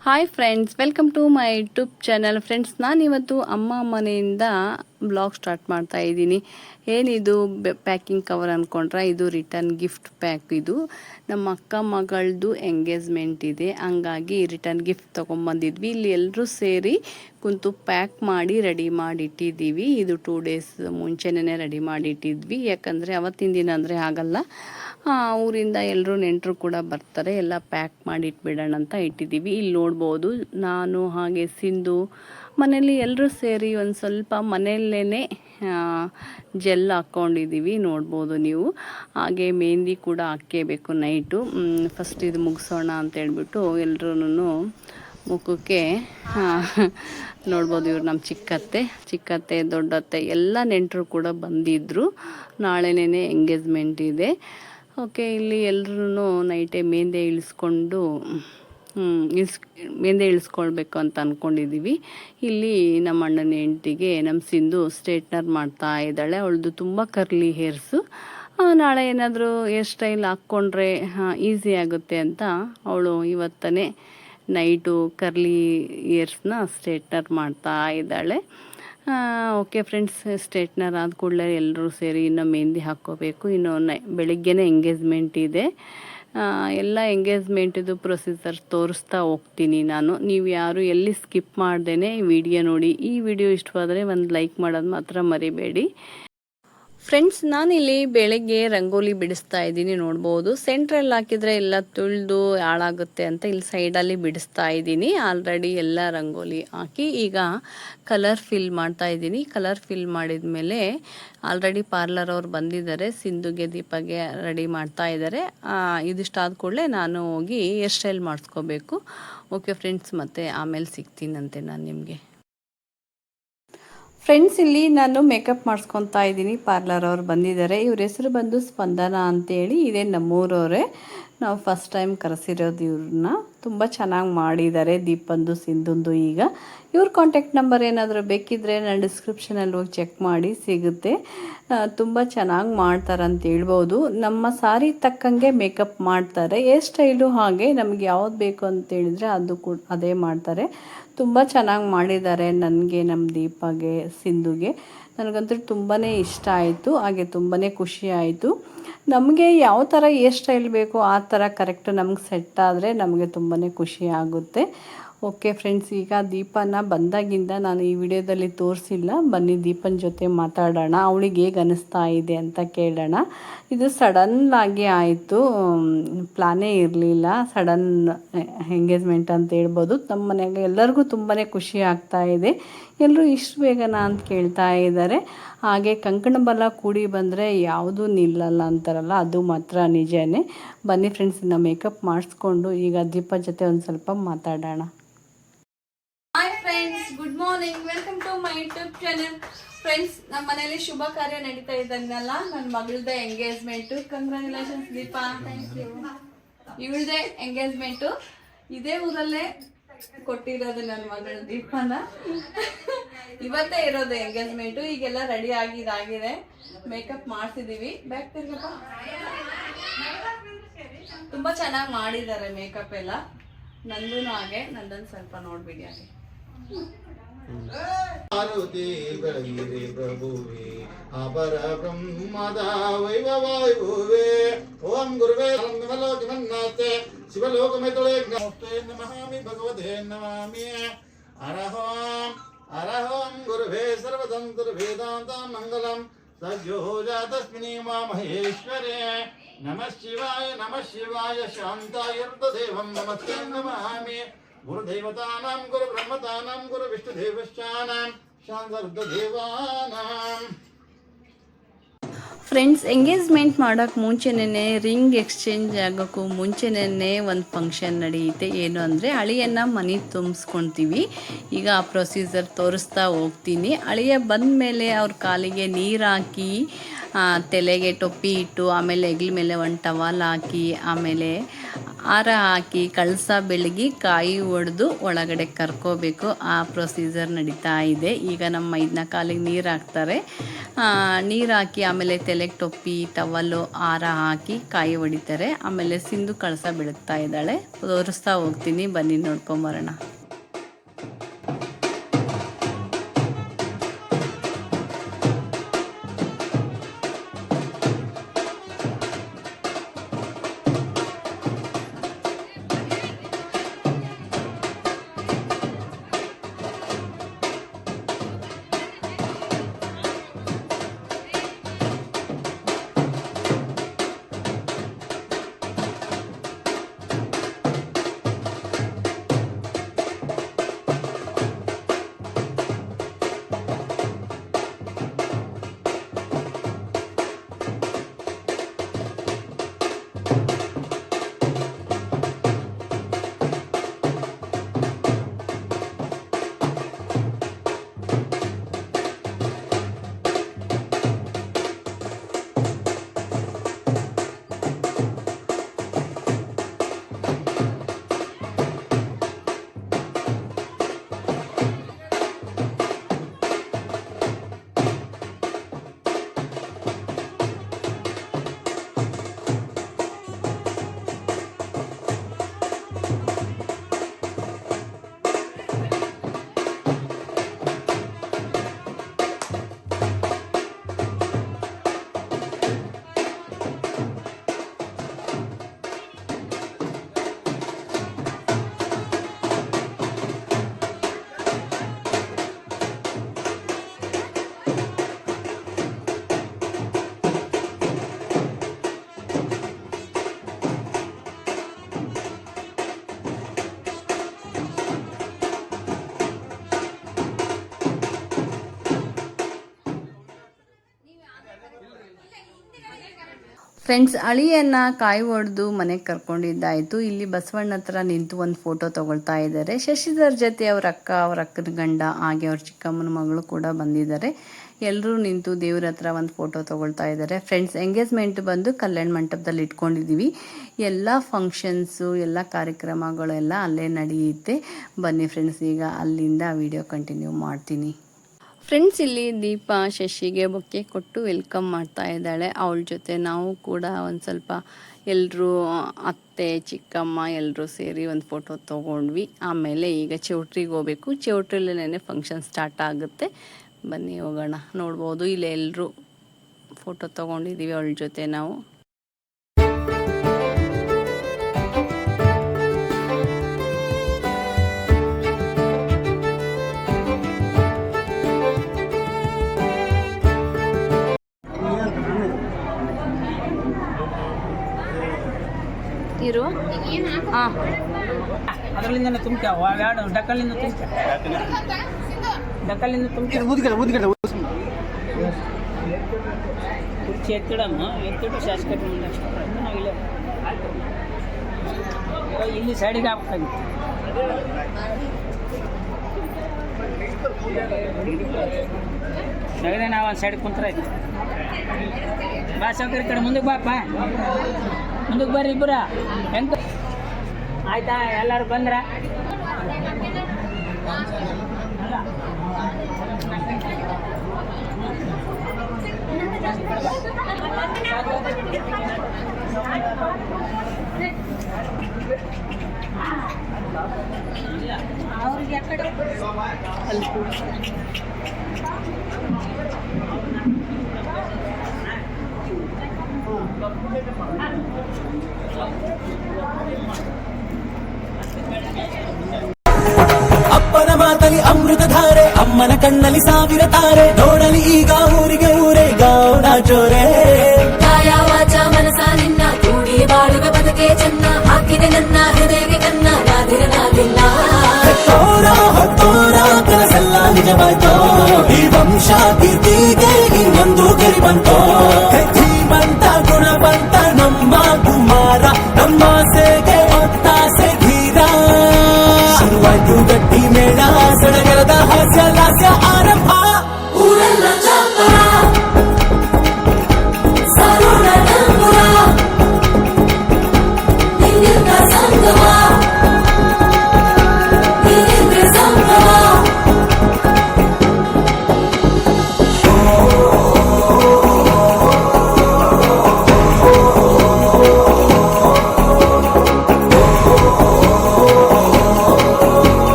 Hi friends welcome to my YouTube channel friends ನಾನಿವತ್ತು ಅಮ್ಮ ಮನೆಯಿಂದ ಬ್ಲಾಗ್ ಸ್ಟಾರ್ಟ್ ಮಾಡ್ತಾ ಇದ್ದೀನಿ. ಏನಿದು ಪ್ಯಾಕಿಂಗ್ ಕವರ್ ಅಂದ್ಕೊಂಡ್ರೆ ಇದು ರಿಟರ್ನ್ ಗಿಫ್ಟ್ ಪ್ಯಾಕ್ ಇದು. ನಮ್ಮ ಅಕ್ಕ ಮಗಳದು ಎಂಗೇಜ್ಮೆಂಟ್ ಇದೆ. ಹಂಗಾಗಿ ರಿಟರ್ನ್ ಗಿಫ್ಟ್ ತೊಗೊಂಬಂದಿದ್ವಿ. ಇಲ್ಲಿ ಎಲ್ಲರೂ ಸೇರಿ ಕುಂತು ಪ್ಯಾಕ್ ಮಾಡಿ ರೆಡಿ ಮಾಡಿಟ್ಟಿದ್ದೀವಿ. ಇದು ಟೂ ಡೇಸ್ ಮುಂಚೆನೇ ರೆಡಿ ಮಾಡಿಟ್ಟಿದ್ವಿ. ಯಾಕಂದರೆ ಅವತ್ತಿನ ದಿನ ಅಂದರೆ ಆಗಲ್ಲ. ಊರಿಂದ ಎಲ್ಲರೂ ನೆಂಟರು ಕೂಡ ಬರ್ತಾರೆ. ಎಲ್ಲ ಪ್ಯಾಕ್ ಮಾಡಿಟ್ಬಿಡೋಣ ಅಂತ ಇಟ್ಟಿದ್ದೀವಿ. ಇಲ್ಲಿ ನೋಡ್ಬೋದು ನಾನು ಹಾಗೆ ಸಿಂಧು ಮನೇಲಿ ಎಲ್ಲರೂ ಸೇರಿ ಒಂದು ಸ್ವಲ್ಪ ಮನೆಯಲ್ಲೇ ಜೆಲ್ ಹಾಕ್ಕೊಂಡಿದ್ದೀವಿ ನೋಡ್ಬೋದು ನೀವು. ಹಾಗೆ ಮೆಹಂದಿ ಕೂಡ ಹಾಕೇಬೇಕು ನೈಟು ಫಸ್ಟ್ ಇದು ಮುಗಿಸೋಣ ಅಂತ ಹೇಳ್ಬಿಟ್ಟು ಎಲ್ರೂ ಮುಖಕ್ಕೆ ಆ, ನೋಡ್ಬೋದು ಇವ್ರು ನಮ್ಮ ಚಿಕ್ಕತ್ತೆ ಚಿಕ್ಕತ್ತೆ ದೊಡ್ಡತ್ತೆ ಎಲ್ಲ ನೆಂಟರು ಕೂಡ ಬಂದಿದ್ದರು ನಾಳೆನೇ ಎಂಗೇಜ್ಮೆಂಟ್ ಇದೆ. ಓಕೆ ಇಲ್ಲಿ ಎಲ್ಲರೂ ನೈಟೇ ಮೇಂದೆ ಇಳಿಸ್ಕೊಂಡು ಇಳ್ಸ್ ಮೇಂದೆ ಇಳಿಸ್ಕೊಳ್ಬೇಕು ಅಂತ ಅಂದ್ಕೊಂಡಿದ್ದೀವಿ ಇಲ್ಲಿ ನಮ್ಮ ಅಣ್ಣನ ಹೆಂಡ್ತಿಗೆ ನಮ್ಮ ಸಿಂಧು ಸ್ಟ್ರೇಟ್ನರ್ ಮಾಡ್ತಾ ಇದ್ದಾಳೆ. ಅವಳದು ತುಂಬ ಕರ್ಲಿ ಹೇರ್ಸು. ನಾಳೆ ಏನಾದರೂ ಹೇರ್ ಸ್ಟೈಲ್ ಹಾಕ್ಕೊಂಡ್ರೆ ಈಸಿ ಆಗುತ್ತೆ ಅಂತ ಅವಳು ಇವತ್ತನೇ ನೈಟು ಕರ್ಲಿ ಇಯರ್ಸ್ನ ಸ್ಟ್ರೇಟ್ನರ್ ಮಾಡ್ತಾ ಇದ್ದಾಳೆ. ಓಕೆ ಫ್ರೆಂಡ್ಸ್, ಸ್ಟ್ರೇಟ್ನರ್ ಆದ ಕೂಡಲೇ ಎಲ್ಲರೂ ಸೇರಿ ಇನ್ನೂ ಮೆಹಂದಿ ಹಾಕ್ಕೋಬೇಕು. ಇನ್ನು ನೈ, ಬೆಳಿಗ್ಗೆನೇ ಎಂಗೇಜ್ಮೆಂಟ್ ಇದೆ. ಎಲ್ಲ ಎಂಗೇಜ್ಮೆಂಟಿದು ಪ್ರೊಸೀಜರ್ ತೋರಿಸ್ತಾ ಹೋಗ್ತೀನಿ ನಾನು. ನೀವು ಯಾರು ಎಲ್ಲಿ ಸ್ಕಿಪ್ ಮಾಡ್ದೇ ವಿಡಿಯೋ ನೋಡಿ. ಈ ವಿಡಿಯೋ ಇಷ್ಟವಾದರೆ ಒಂದು ಲೈಕ್ ಮಾಡೋದು ಮಾತ್ರ ಮರಿಬೇಡಿ. ಫ್ರೆಂಡ್ಸ್ ನಾನಿಲ್ಲಿ ಬೆಳಗ್ಗೆ ರಂಗೋಲಿ ಬಿಡಿಸ್ತಾ ಇದ್ದೀನಿ ನೋಡ್ಬೋದು. ಸೆಂಟ್ರಲ್ಲಿ ಹಾಕಿದರೆ ಎಲ್ಲ ತುಳಿದು ಹಾಳಾಗುತ್ತೆ ಅಂತ ಇಲ್ಲಿ ಸೈಡಲ್ಲಿ ಬಿಡಿಸ್ತಾ ಇದ್ದೀನಿ. ಆಲ್ರೆಡಿ ಎಲ್ಲ ರಂಗೋಲಿ ಹಾಕಿ ಈಗ ಕಲರ್ ಫಿಲ್ ಮಾಡ್ತಾ ಇದ್ದೀನಿ. ಕಲರ್ ಫಿಲ್ ಮಾಡಿದ ಮೇಲೆ ಆಲ್ರೆಡಿ ಪಾರ್ಲರ್ ಅವ್ರು ಬಂದಿದ್ದಾರೆ. ಸಿಂಧುಗೆ, ದೀಪಗೆ ರೆಡಿ ಮಾಡ್ತಾ ಇದ್ದಾರೆ. ಇದಿಷ್ಟಾದ ಕೂಡಲೇ ನಾನು ಹೋಗಿ ಹೇರ್ ಸ್ಟೈಲ್ ಮಾಡಿಸ್ಕೋಬೇಕು. ಓಕೆ ಫ್ರೆಂಡ್ಸ್ ಮತ್ತೆ ಆಮೇಲೆ ಸಿಗ್ತೀನಂತೆ ನಾನು ನಿಮಗೆ. ಫ್ರೆಂಡ್ಸ್ ಇಲ್ಲಿ ನಾನು ಮೇಕಪ್ ಮಾಡಿಸ್ಕೊತಾ ಇದ್ದೀನಿ. ಪಾರ್ಲರ್ ಅವ್ರು ಬಂದಿದ್ದಾರೆ. ಇವ್ರ ಹೆಸರು ಬಂದು ಸ್ಪಂದನ ಅಂತೇಳಿ. ಇದೇ ನಮ್ಮೂರವರೇ. ನಾವು ಫಸ್ಟ್ ಟೈಮ್ ಕರೆಸಿರೋದು ಇವ್ರನ್ನ. ತುಂಬ ಚೆನ್ನಾಗಿ ಮಾಡಿದ್ದಾರೆ ದೀಪಂದು, ಸಿಂಧುಂದು. ಈಗ ಇವ್ರ ಕಾಂಟ್ಯಾಕ್ಟ್ ನಂಬರ್ ಏನಾದರೂ ಬೇಕಿದ್ದರೆ ನಾನು ಡಿಸ್ಕ್ರಿಪ್ಷನಲ್ಲಿ ಹೋಗಿ ಚೆಕ್ ಮಾಡಿ, ಸಿಗುತ್ತೆ. ತುಂಬ ಚೆನ್ನಾಗಿ ಮಾಡ್ತಾರೆ ಅಂತ ಹೇಳ್ಬೋದು. ನಮ್ಮ ಸಾರಿ ತಕ್ಕಂಗೆ ಮೇಕಪ್ ಮಾಡ್ತಾರೆ. ಹೇರ್ ಸ್ಟೈಲು ಹಾಗೆ ನಮಗೆ ಯಾವ್ದು ಬೇಕು ಅಂತ ಹೇಳಿದ್ರೆ ಅದು ಕೂಡ ಅದೇ ಮಾಡ್ತಾರೆ. ತುಂಬ ಚೆನ್ನಾಗಿ ಮಾಡಿದ್ದಾರೆ ನನಗೆ ನಮ್ಮ ದೀಪಗೆ, ಸಿಂಧುಗೆ. ನನಗಂತೂ ತುಂಬಾ ಇಷ್ಟ ಆಯಿತು, ಹಾಗೆ ತುಂಬಾ ಖುಷಿ ಆಯಿತು. ನಮಗೆ ಯಾವ ಥರ ಹೇರ್ ಸ್ಟೈಲ್ ಬೇಕೋ ಆ ಥರ ಕರೆಕ್ಟ್ ನಮ್ಗೆ ಸೆಟ್ ಆದರೆ ನಮಗೆ ತುಂಬಾ ಖುಷಿ ಆಗುತ್ತೆ. ಓಕೆ ಫ್ರೆಂಡ್ಸ್, ಈಗ ದೀಪನ ಬಂದಾಗಿಂದ ನಾನು ಈ ವಿಡಿಯೋದಲ್ಲಿ ತೋರಿಸಿಲ್ಲ. ಬನ್ನಿ ದೀಪನ ಜೊತೆ ಮಾತಾಡೋಣ. ಅವಳಿಗೆ ಹೇಗೆ ಅನಿಸ್ತಾ ಇದೆ ಅಂತ ಕೇಳೋಣ. ಇದು ಸಡನ್ನಾಗಿ ಆಯಿತು. ಪ್ಲಾನೇ ಇರಲಿಲ್ಲ. ಸಡನ್ ಎಂಗೇಜ್ಮೆಂಟ್ ಅಂತ ಹೇಳ್ಬೋದು. ನಮ್ಮ ಮನೆಯಾಗ ಎಲ್ಲರಿಗೂ ತುಂಬಾ ಖುಷಿ ಆಗ್ತಾ ಇದೆ. ಎಲ್ಲರೂ ಇಷ್ಟು ಬೇಗನಾ ಅಂತ ಕೇಳ್ತಾ ಇದ್ದಾರೆ. ಹಾಗೆ ಕಂಕಣ ಬಲ ಕೂಡಿ ಬಂದರೆ ಯಾವುದೂ ನಿಲ್ಲಲ್ಲ ಅಂತಾರಲ್ಲ, ಅದು ಮಾತ್ರ ನಿಜನೇ. ಬನ್ನಿ ಫ್ರೆಂಡ್ಸ್, ಇನ್ನು ಮೇಕಪ್ ಮಾಡಿಸ್ಕೊಂಡು ಈಗ ದೀಪ ಜೊತೆ ಒಂದು ಸ್ವಲ್ಪ ಮಾತಾಡೋಣ. Morning welcome to my YouTube channel friends ನಮ್ಮ ಮನೇಲಿ ಶುಭ ಕಾರ್ಯ ನಡೀತಾ ಇದ್ದಂಗಲ್ಲ ನನ್ನ ಮಗಳದ ಎಂಗೇಜ್ಮೆಂಟು ಕಂಗ್ರ್ಯಾಚುಲೇಷನ್ಸ್ ಯು ಇವಳದೇ ಎಂಗೇಜ್ಮೆಂಟು ಇದೇ ಊರಲ್ಲೇ ಕೊಟ್ಟಿರೋದು ನನ್ನ ಮಗಳ ದೀಪನ. ಇವತ್ತೇ ಇರೋದು ಎಂಗೇಜ್ಮೆಂಟು ಈಗೆಲ್ಲ ರೆಡಿ ಆಗಿದಾಗಿದೆ ಮೇಕಪ್ ಮಾಡ್ತಿದೀವಿ. ಬ್ಯಾಕ್ ತಿರ್ಗಪ್ಪ. ತುಂಬಾ ಚೆನ್ನಾಗಿ ಮಾಡಿದ್ದಾರೆ ಮೇಕಪ್ ಎಲ್ಲ. ನಂದೂ ಹಾಗೆ. ನಂದನ್ ಸ್ವಲ್ಪ ನೋಡ್ಬಿಡಿ ಹಾಗೆ. ಮಾರುತಿ ಬೆಳಗಿರಿ ಪ್ರಭುವೆ ಅಪರ ಬ್ರಹ್ಮದ ವೈಭವಾಯುವೆ ಓಂ ಗುರುವೇ ವಿಮಲೋಕಮನ್ನಾತೆ ಶಿವಲೋಕಮಿತಳೆ ಜ್ಞಾಪೇ ನಮಹಾಮಿ ಭಗವತೆ ನಮಾಮಿ ಅರಹೋಂ ಅರಹೋಂ ಗುರುವೇ ಸರ್ವತಂತ್ರ ವೇದಾಂತ ಮಂಗಲಂ ಸಜ್ಜೋಜಾ ತಸ್ಮಿನಿ ಮಾ ಮಹೇಶ್ವರೇ ನಮಃ ಶಿವಾಯ ನಮಃ ಶಿವಾಯ ಶಾಂತಾಯರ್ದೇವಂ ನಮಸ್ತೆ ನಮಾಮಿ ಗುರುದೇವತಾನಾಂ ಫ್ರೆಂಡ್ಸ್ ಎಂಗೇಜ್ಮೆಂಟ್ ಮಾಡೋಕ್ಕೆ ಮುಂಚೆನೇ ರಿಂಗ್ ಎಕ್ಸ್ಚೇಂಜ್ ಆಗೋಕ್ಕೂ ಮುಂಚೆನೇ ಒಂದು ಫಂಕ್ಷನ್ ನಡೆಯುತ್ತೆ. ಏನು ಅಂದರೆ ಅಳಿಯನ್ನು ಮನೆ ತುಂಬಿಸ್ಕೊಳ್ತೀವಿ ಈಗ ಆ ಪ್ರೊಸೀಜರ್ ತೋರಿಸ್ತಾ ಹೋಗ್ತೀನಿ. ಅಳಿಯ ಬಂದ ಮೇಲೆ ಅವ್ರ ಕಾಲಿಗೆ ನೀರು ಹಾಕಿ ತಲೆಗೆ ಟೊಪ್ಪಿ ಇಟ್ಟು, ಆಮೇಲೆ ಹೆಗ್ಲ ಮೇಲೆ ಒಂದು ಟವಾಲ್ ಹಾಕಿ, ಆಮೇಲೆ ಹಾರ ಹಾಕಿ ಕಳಸ ಬೆಳಗಿ ಕಾಯಿ ಒಡೆದು ಒಳಗಡೆ ಕರ್ಕೋಬೇಕು. ಆ ಪ್ರೊಸೀಜರ್ ನಡೀತಾ ಇದೆ. ಈಗ ನಮ್ಮ ಇದನ್ನ ಕಾಲಿಗೆ ನೀರು ಹಾಕ್ತಾರೆ. ನೀರು ಹಾಕಿ ಆಮೇಲೆ ತಲೆಗೆ ಟೊಪ್ಪಿ ಟವಲ್ಲು ಹಾರ ಹಾಕಿ ಕಾಯಿ ಹೊಡಿತಾರೆ ಆಮೇಲೆ ಸಿಂಧು ಕಳಸ ಬೆಳಗ್ತಾ ಇದ್ದಾಳೆ. ತೋರಿಸ್ತಾ ಹೋಗ್ತೀನಿ. ಬನ್ನಿ ನೋಡ್ಕೊಂಬರೋಣ ಫ್ರೆಂಡ್ಸ್ ಅಳಿಯನ್ನ ಕಾಯಿ ಹೊಡೆದು ಮನೆಗೆ ಕರ್ಕೊಂಡಿದ್ದಾಯಿತು. ಇಲ್ಲಿ ಬಸವಣ್ಣ ಹತ್ರ ನಿಂತು ಒಂದು ಫೋಟೋ ತಗೊಳ್ತಾ ಇದ್ದಾರೆ ಶಶಿಧರ್ ಜೊತೆ ಅವ್ರ ಅಕ್ಕ, ಅವ್ರ ಅಕ್ಕನ ಗಂಡ, ಹಾಗೆ ಅವ್ರ ಚಿಕ್ಕಮ್ಮನ ಮಗಳು ಕೂಡ ಬಂದಿದ್ದಾರೆ. ಎಲ್ಲರೂ ನಿಂತು ದೇವ್ರ ಹತ್ರ ಒಂದು ಫೋಟೋ ತಗೊಳ್ತಾ ಇದ್ದಾರೆ ಫ್ರೆಂಡ್ಸ್ ಎಂಗೇಜ್ಮೆಂಟ್ ಬಂದು ಕಲ್ಯಾಣ ಮಂಟಪದಲ್ಲಿ ಇಟ್ಕೊಂಡಿದ್ದೀವಿ ಎಲ್ಲ ಫಂಕ್ಷನ್ಸು ಎಲ್ಲ ಕಾರ್ಯಕ್ರಮಗಳೆಲ್ಲ ಅಲ್ಲೇ ನಡೆಯುತ್ತೆ. ಬನ್ನಿ ಫ್ರೆಂಡ್ಸ್ ಈಗ ಅಲ್ಲಿಂದ ವಿಡಿಯೋ ಕಂಟಿನ್ಯೂ ಮಾಡ್ತೀನಿ. ಫ್ರೆಂಡ್ಸ್ ಇಲ್ಲಿ ದೀಪ ಶಶಿಗೆ ಬೊಕ್ಕೆ ಕೊಟ್ಟು ವೆಲ್ಕಮ್ ಮಾಡ್ತಾ ಇದ್ದಾಳೆ. ಅವಳ ಜೊತೆ ನಾವು ಕೂಡ ಒಂದು ಸ್ವಲ್ಪ ಎಲ್ಲರೂ ಅತ್ತೆ, ಚಿಕ್ಕಮ್ಮ ಎಲ್ಲರೂ ಸೇರಿ ಒಂದು ಫೋಟೋ ತೊಗೊಂಡ್ವಿ. ಆಮೇಲೆ ಈಗ ಚೌಟ್ರಿಗೆ ಹೋಗ್ಬೇಕು. ಚೌಟ್ರಿಲೇನೆ ಫಂಕ್ಷನ್ ಸ್ಟಾರ್ಟ್ ಆಗುತ್ತೆ. ಬನ್ನಿ ಹೋಗೋಣ. ನೋಡ್ಬೋದು, ಇಲ್ಲಿ ಎಲ್ಲರೂ ಫೋಟೋ ತೊಗೊಂಡಿದ್ದೀವಿ ಅವಳ ಜೊತೆ ನಾವು. ಅದರಲ್ಲಿಂದ ತುಂಬ್ಕ ಎರಡು ಡಕ್ಕಲ್ಲಿಂದ ತುಂಬ್ಕ. ಡಕ್ಕಲ್ಲಿಂದ ತುಂಬ್ಕ. ಮುದ್ಗಡೆ ಮುದ್ಗಡೆ ಕುರ್ಚಿ ಎತ್ತಿಡಮ್ಮ ಎತ್ತಿಟ್ಟು ಶಾಸಕ ನಾವಿಲ್ಲ ಇಲ್ಲಿ ಸೈಡಿಗೆ ಹಾಕ್ಬೇಕಾಗಿತ್ತು ತೆಗೆದೆ ನಾವು ಒಂದು ಸೈಡ್ ಕುಂತ್ರ ಬಾ ಸೌಕರ್ಯ ಕಡೆ. ಮುಂದಕ್ಕೆ ಬಾಪ ಮುಂದಕ್ಕೆ ಬರ್ರಿ ಇಬ್ಬರ ಹೆಂಗ ಆಯ್ತಾ ಎಲ್ಲರೂ ಬಂದ್ರ? ಕಣ್ಣಲ್ಲಿ ಸಾವಿರ ತಾರೆ. ನೋಡಲಿ ಈಗ ಊರಿಗೆ ಊರೇ ಗೌಡ ಜೋರೆ. ಕಾಯ ವಾಚ ಮನಸ ನಿನ್ನ ಕೂಡಿ ಬಾಳುವ ಬದುಕೆ ಚೆನ್ನ. ಹಾಕಿದೆ ನನ್ನ ಹೃದಯಕ್ಕೆ ಕನ್ನ ನಾದಿರನಾಗಿಲ್ಲ ಹೆತ್ತೋರ ಹೊತ್ತೋರ ಕನಸೆಲ್ಲ ನಿಜವಾಯ್ತೋ? ಈ ವಂಶ ಕೀರ್ತಿಗೆ ಇನ್ನೊಂದು ಕರಿ ಬಂತೋ?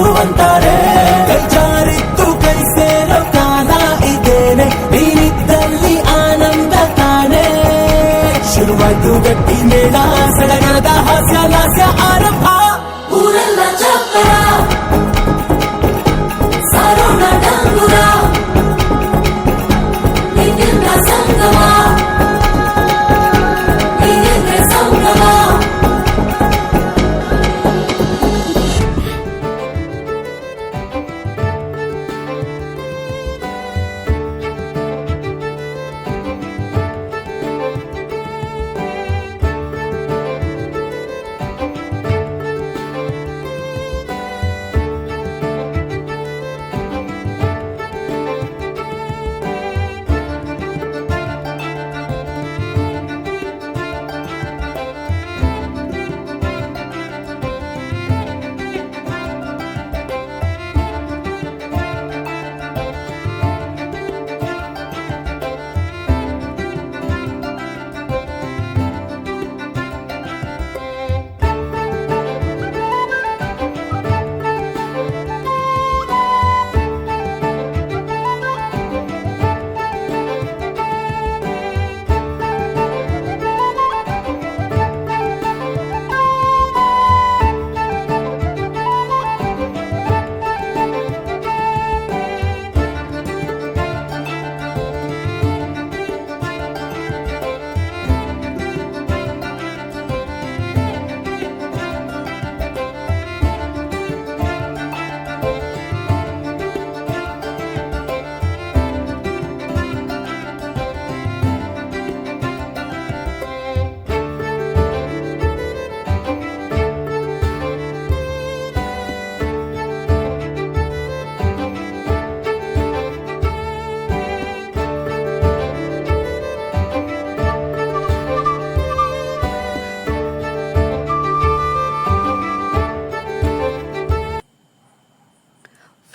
తక్కువంతా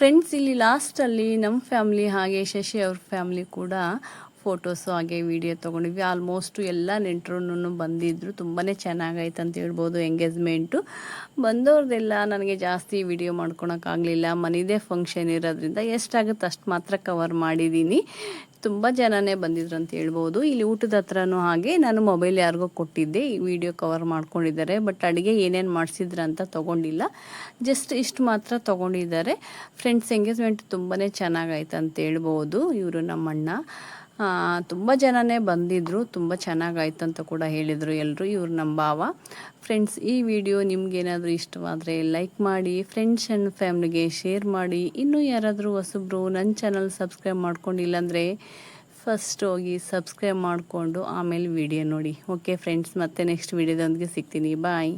ಫ್ರೆಂಡ್ಸ್ ಇಲ್ಲಿ ಲಾಸ್ಟಲ್ಲಿ ನಮ್ಮ ಫ್ಯಾಮಿಲಿ ಹಾಗೆ ಶಶಿ ಅವ್ರ ಫ್ಯಾಮಿಲಿ ಕೂಡ ಫೋಟೋಸು ಹಾಗೆ ವಿಡಿಯೋ ತೊಗೊಂಡಿದ್ವಿ. ಆಲ್ಮೋಸ್ಟು ಎಲ್ಲ ನೆಂಟರು ಬಂದಿದ್ದರು ತುಂಬಾ ಚೆನ್ನಾಗೈತೆ ಅಂತ ಹೇಳ್ಬೋದು ಎಂಗೇಜ್ಮೆಂಟು ಬಂದವ್ರದ್ದೆಲ್ಲ ನನಗೆ ಜಾಸ್ತಿ ವಿಡಿಯೋ ಮಾಡ್ಕೊಳಕ್ಕಾಗಲಿಲ್ಲ ಮನೆದೇ ಫಂಕ್ಷನ್ ಇರೋದ್ರಿಂದ ಎಷ್ಟಾಗುತ್ತೆ ಅಷ್ಟು ಮಾತ್ರ ಕವರ್ ಮಾಡಿದ್ದೀನಿ ತುಂಬ ಜನನೇ ಬಂದಿದ್ರು ಅಂತ ಹೇಳ್ಬೋದು. ಇಲ್ಲಿ ಊಟದ ಹತ್ರನೂ ಹಾಗೆ ನಾನು ಮೊಬೈಲ್ ಯಾರಿಗೋ ಕೊಟ್ಟಿದ್ದೆ. ಈ ವಿಡಿಯೋ ಕವರ್ ಮಾಡ್ಕೊಂಡಿದ್ದಾರೆ. ಬಟ್ ಅಡುಗೆ ಏನೇನು ಮಾಡಿಸಿದ್ರ ಅಂತ ತೊಗೊಂಡಿಲ್ಲ. ಜಸ್ಟ್ ಇಷ್ಟು ಮಾತ್ರ ತೊಗೊಂಡಿದ್ದಾರೆ. ಫ್ರೆಂಡ್ಸ್ ಎಂಗೇಜ್ಮೆಂಟ್ ತುಂಬಾ ಚೆನ್ನಾಗಾಯ್ತು ಅಂತ ಹೇಳ್ಬೋದು ಇವರು ನಮ್ಮಣ್ಣ. ತುಂಬ ಜನನೇ ಬಂದಿದ್ದರು ತುಂಬ ಚೆನ್ನಾಗಾಯ್ತು ಅಂತ ಕೂಡ ಹೇಳಿದರು ಎಲ್ಲರೂ ಇವರು ನಮ್ಮ ಭಾವ. ಫ್ರೆಂಡ್ಸ್ ಈ ವಿಡಿಯೋ ನಿಮಗೇನಾದರೂ ಇಷ್ಟವಾದರೆ ಲೈಕ್ ಮಾಡಿ ಫ್ರೆಂಡ್ಸ್ ಆ್ಯಂಡ್ ಫ್ಯಾಮ್ಲಿಗೆ ಶೇರ್ ಮಾಡಿ, ಇನ್ನೂ ಯಾರಾದರೂ ಹೊಸಬ್ರು ನನ್ನ ಚಾನಲ್ ಸಬ್ಸ್ಕ್ರೈಬ್ ಮಾಡ್ಕೊಂಡಿಲ್ಲ ಅಂದರೆ ಫಸ್ಟ್ ಹೋಗಿ ಸಬ್ಸ್ಕ್ರೈಬ್ ಮಾಡಿಕೊಂಡು ಆಮೇಲೆ ವಿಡಿಯೋ ನೋಡಿ. ಓಕೆ ಫ್ರೆಂಡ್ಸ್ ಮತ್ತೆ ನೆಕ್ಸ್ಟ್ ವಿಡಿಯೋದೊಂದಿಗೆ ಸಿಗ್ತೀನಿ. ಬಾಯ್